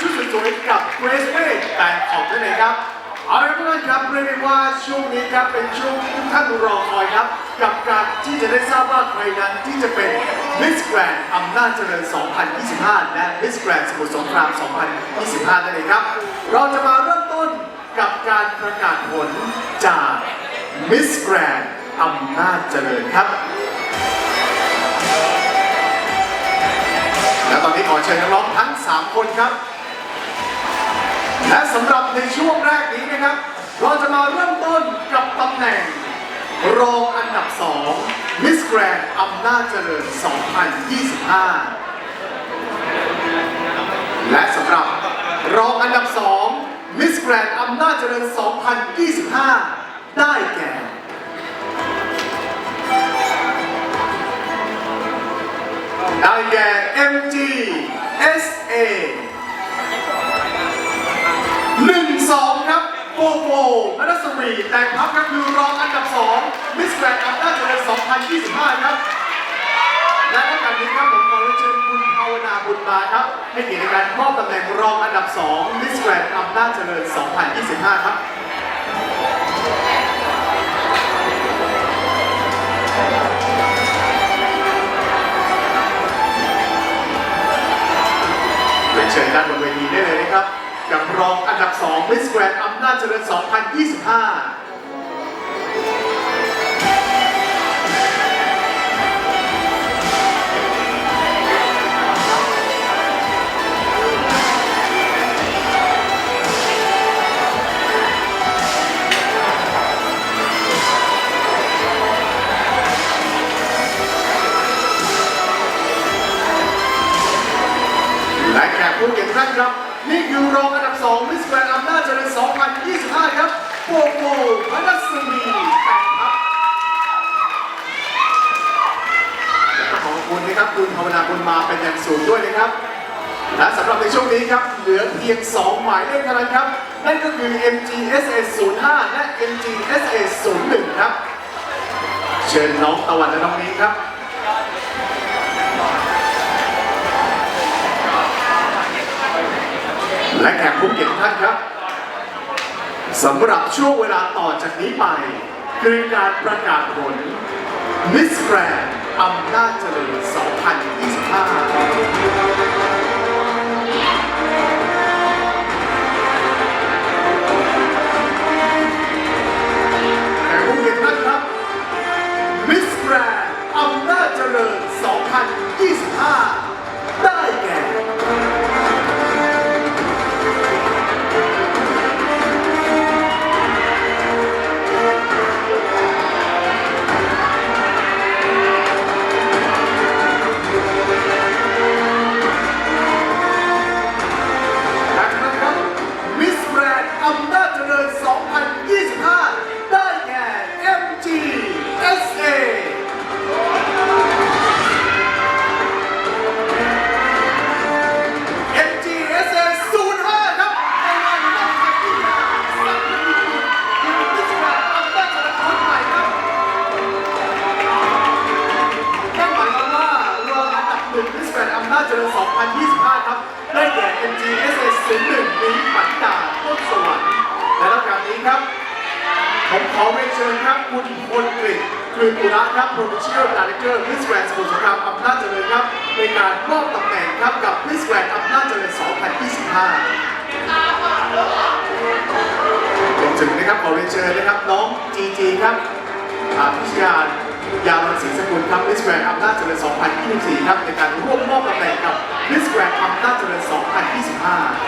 ชุดสวยๆกับเกรซเวทแต่ออกได้เลยครับเอาละครับทุกท่านครับเรียกได้ว่าช่วงนี้ครับเป็นช่วงที่ทุกท่านรอคอยครับ กับการที่จะได้ทราบว่าใครนั้นที่จะเป็น Miss Grand อำนาจเจริญ 2025 และ Miss Grand สมุทรสงคราม 2025 นั่นเองครับ เราจะมาเริ่มต้นกับการประกาศผลจาก Miss Grand อำนาจเจริญครับ และตอนนี้ขอเชิญนักร้องทั้ง 3 คนครับ และสำหรับในช่วงแรกนี้นะครับ เราจะมาเริ่มต้นกับตำแหน่ง รองอันดับ 2 Miss Grand อำนาจเจริญ 2025 และสำหรับรองอันดับ 2 Miss Grand อำนาจเจริญ 2025 ได้แก่ได้แก่ MG SA โปโปนัทสวีแต่งพับครับคือรองอันดับสองมิสแกรนด์อันดับเจริญ2025 ครับ และในการนี้ครับผมขอเรียนเชิญคุณภาวนาบุญมาครับ ให้เกียรติในการมอบตำแหน่งรองอันดับ2มิสแกรนด์อำนาเจริญ2025 ครับ รองอันดับ2มิสแกรนด์อำนาจเจริญ 2025 นะครับ นั่นก็คือ MGSA 05 และ MGSA 01 ครับ เชิญน้องตะวันและน้องนี้ครับและแขกผู้เกียรติญท่านครับสำหรับช่วงเวลาต่อจากนี้ไป คือการประกาศผล Miss Grand อำนาจเจริญ 2025 ชิญครับคุณพลกฤษคือตุระครับ Provincial Director Miss Grand สมุทรสงครามอำนาจเจริญครับในการมอบตำแหน่งครับกับ Miss Grand อำนาจเจริญ 2025รวมถึงนะครับขอเรียนเชิญนะครับน้องจีจีครับอาพิชยานยาวรังสีสกุลครับมิสแกรนด์อำนาจเจริญ 2024 ครับในการร่วมมอบตำแหน่งกับมิสแกรนด์อำนาจเจริญ 2025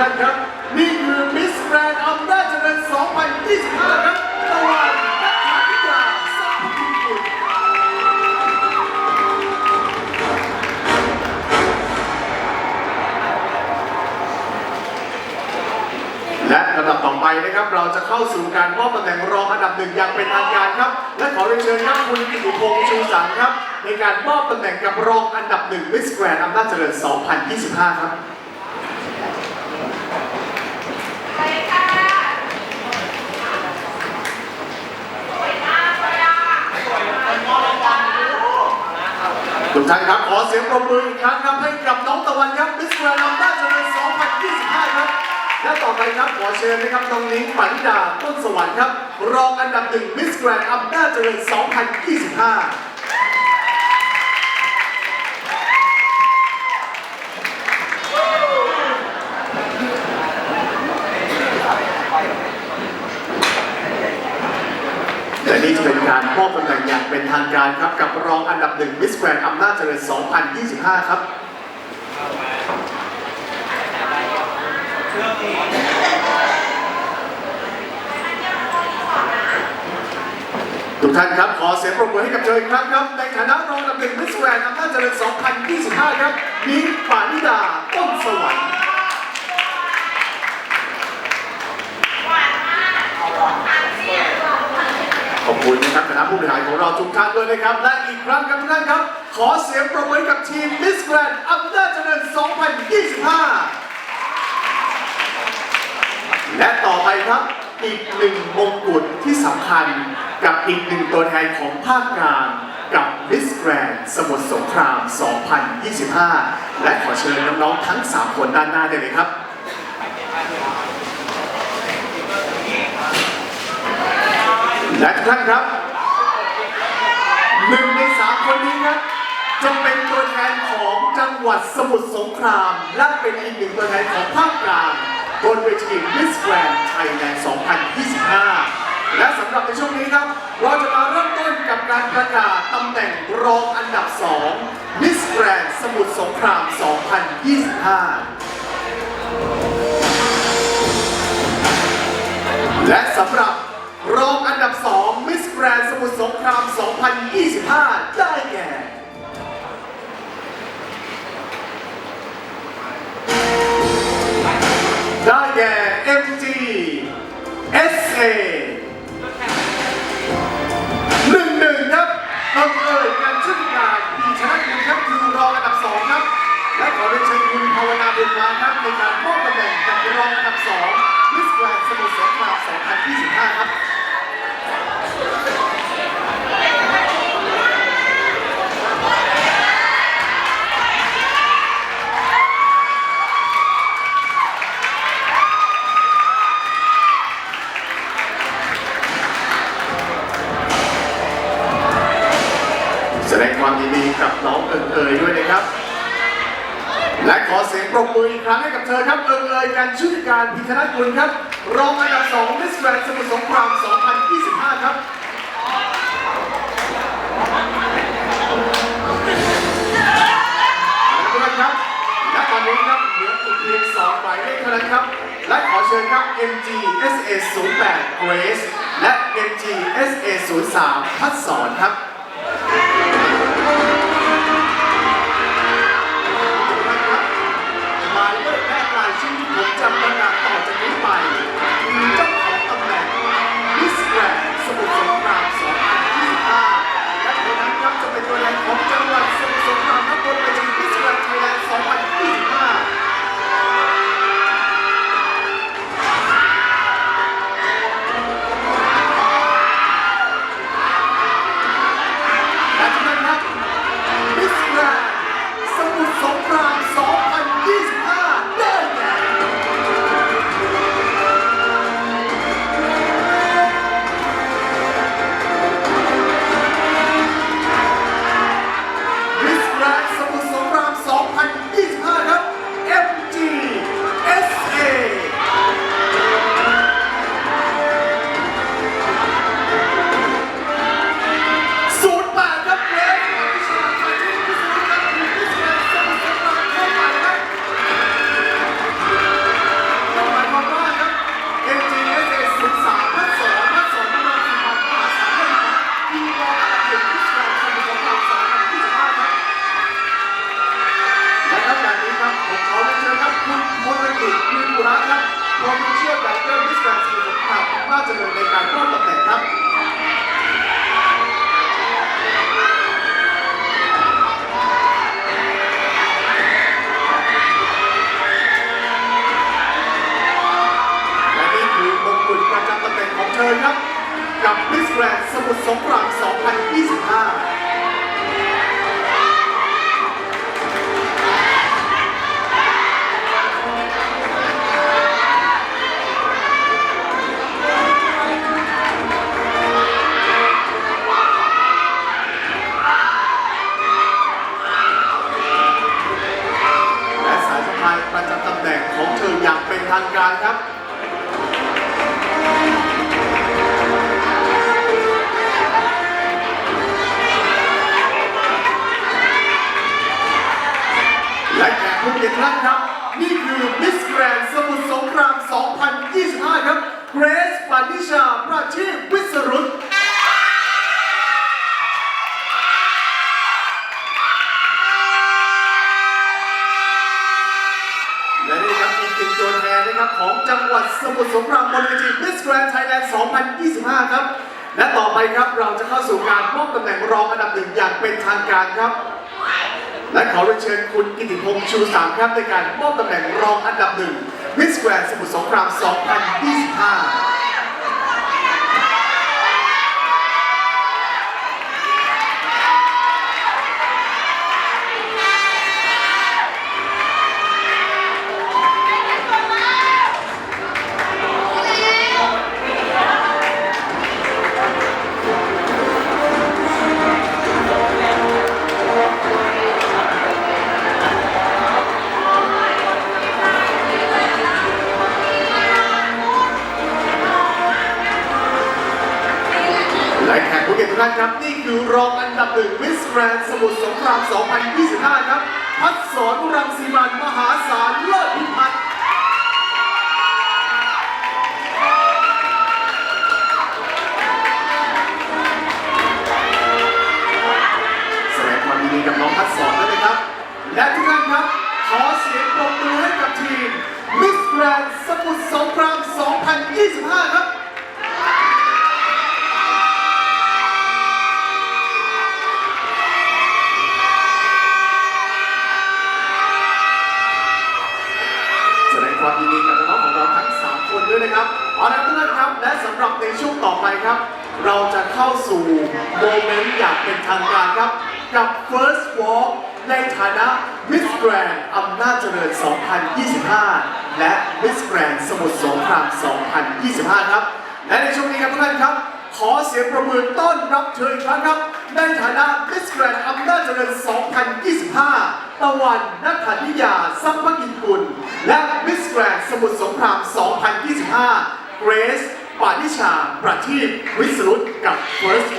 ท่านครับ นี่คือมิสแกรนด์อำนาจเจริญ2025 ครับตะวันนักขาธิยาสัพพุกุลแลและลำดับต่อไปนะครับ เราจะเข้าสู่การมอบตำแหน่งรองอันดับหนึ่งอย่างเป็นทางการครับ และขอเรียนเชิญครับคุณกิติพงษ์ชูสังครับ ในการมอบตำแหน่งกับรองอันดับหนึ่งมิสแกรนอำนาจเจริญ2025 ครับ กท่านครับขอเสียงปรบมืออีกครั้งครับให้กับน้องตะวันครับมิสแกรนอำนาจเจริญ2025 ครับ และต่อไปครับขอเชิญนะครับน้องนิ้งปัิดาต้นสวรรค์ครับ รองอันดับหนึ่งมิสแกรนอำนาจเจริญ2025 และนี่จะเป็นการ มอบตำแหน่งอย่างเป็นทางการครับ กับรองอันดับหนึ่งมิสแกรนอำนาจเจริญ 2025 ครับทุกท่านครับ ขอเสียงปรบมือให้กับเธออีกครั้งครับ ในฐานะรองอันดับหนึ่งมิสแกรนอำนาจเจริญ 2025 ครับนิ้งปานิดาต้นสวรรค์ ขอบ คุณนะครับคณะผู้บริหารของเราทุกท่านด้วยนะครับ และอีกครั้งครับทุกท่านครับ ขอเสียงปรบมือกับทีมมิสแกรนอำนาจเจริญ 2025 และต่อไปครับอีกหนึ่งมงกุฎที่สำคัญกับอีกหนึ่งตัวแทนของภาคกลางกับมิสแกรนสมุทรสงคราม 2025 และขอเชิญน้องๆทั้ง 3 คนด้านหน้าได้เลยครับ และทุกท่านครับหนึ่งในสามคนนี้ครับจะเป็นตัวแทนของจังหวัดสมุทรสงคราม และเป็นอีกหนึ่งตัวแทนของภาคกลางบนเวที Miss Grand Thailand 2025 และสำหรับในช่วงนี้ครับ เราจะมาเริ่มต้นกับการประกาศตำแหน่งรองอันดับ2 Miss Grand สมุทรสงคราม 2025 และสำหรับรองอันดับ2 แบรนด์สมุทรสงคราม 2025 ได้แก่ได้แก่ MG SA ดงความยินดีกับน้องเอิงเอยด้วยนะครับ และขอเสียงปรบมืออีกครั้งให้กับเธอครับเอิงเอยการชุติการพิธนกุลครับ รองอันดับ2มิสแกรนสมุทรสงคราม 2025 ครับเอาละครับและตอนนี้ครับเหลืออีกเพียงสองหมายเลขเท่านั้นครับ และขอเชิญครับ MG SA 08 Grace และ MG SA 03พัดสอนครับ จะประกาศต่อจากนี้ไปคือเจ้าของตำแหน่งมิสแกรนสมุทรสงคราม 2025 และคนนั้นครับจะเป็นตัวแทนของจังหวัดสมุทรสงครามครับบนเวที และครับแบบนี้ครับผมขอเรียนเชิญครับคุณพลกิจยืนบุระครับโปรโมเชียร์ไดจเจริญในการมอบตำแหน่งครับและนี่คือมงกุฎประจำตำแหน่งของเธอครับ กับมิสแกรนสมุทรสงคราม 2025 และแขกผู้เกียรติท่านครับ นี่คือมิสแกรนสมุทรสงคราม 2025 ครับเกรซปานิชา ประชีพวิสรุตและนี่ครับอีกหนึ่งตัวแทนนะครับของจังหวัดสมุทรสงครามบนเวที Miss Grand Thailand 2025 ครับ และต่อไปครับเราจะเข้าสู่การมอบตำแหน่งรองอันดับหนึ่งอย่างเป็นทางการครับ ขอเรียนเชิญคุณกิติพงษ์ชูสามครับในการมอบตำแหน่งรองอันดับหนึ่งมิสแกรนสมุทรสงคราม 2025 หนึ่งมิสแกรนสมุทรสงคราม 2025 ครับ พัดสอนรังสีมันมหาศาลเลิศพิพั โมเมนต์อย่างเป็นทางการครับ กับ First Walk ในฐานะ Miss Grand อำนาจเจริญ 2025 และ Miss Grand สมุทรสงคราม 2025 ครับ และในช่วงนี้ครับทุกท่านครับ ขอเสียงประมือต้อนรับเธออีกครั้งครับ ในฐานะ Miss Grand อำนาจเจริญ 2025 ตะวันนัทธนิยาสัมภกินกุล และ Miss Grand สมุทรสงคราม 2025 เกรซปานิชา ประทีปวิสรุตกับ First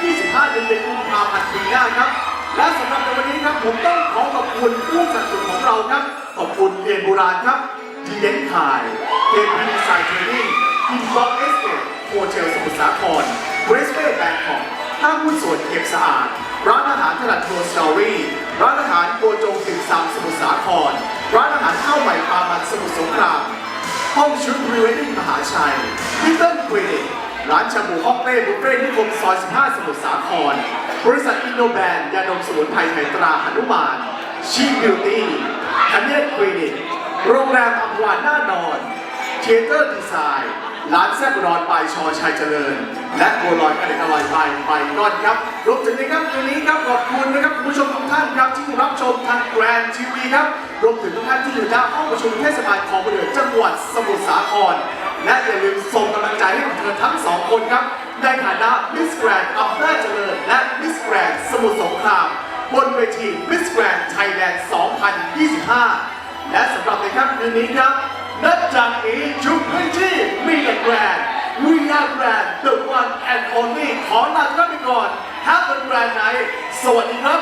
2025ในเดือนกุมภาพันธ์ปีหน้าครับ และสำหรับในวันนี้ครับผมต้องขอขอบคุณผู้สนับสนุนของเราครับ ขอบคุณเรียนโบราณครับดีเดนคายเกมพีดีไซน์เทรนนิ่งอินบ็อกเอสเอโฮเทลสมุทรสาครเบรสเบ้แบงคอกห้างหุ้นส่วนเก็บสะอาด ร้านอาหารถนัดทัวร์สตอรี่ ร้านอาหารโกโจงติ่มซำสมุทรสาคร ร้านอาหารข้าวใหม่ปลามันสมุทรสงคราม ห้องชุดพรีเวดดิ้งมหาชัยลิตเติ้ลคลินิก ร้านชาบูฮอกเต้บุฟเฟ่ที่คมซอย 15 สมุทรสาคร บริษัทอินโนแบนยาดมสมุนไพรไทยตราหนุมานชีบิวตี้คันเนตคลินิก โรงแรมอัมพวานหน้านอนเทเตอร์ดีไซน์ ร้านแซ่บรอนปลายชอชัยเจริญ และโบวลอยอเด็ดอร่อยไปไปก้อนครับ รวมถึงในค่ำคืนนี้ครับขอบคุณนะครับคุณผู้ชมทุกท่านครับที่รับชมทางแกรนด์ทีวีครับ รวมถึงทุกท่านที่อยู่หน้าห้องประชุมเทศบาลคลองประเดือจังหวัดสมุทรสาคร และอย่าลืมส่งกำลังใจให้กับเธอทั้งสองคนครับ ในฐานะมิสแกรนด์อำนาจเจริญและมิสแกรนด์สมุทรสงคราม บนเวทีมิสแกรนด์ไทยแลนด์ 2025 และสำหรับในค่ำคืนนี้ครับ นับจากนี้ทุกพื้นที่มีแต่แกรนด์ We Brand The One and Only ขอลาท่านไปก่อน Have a grand night สวัสดีครับ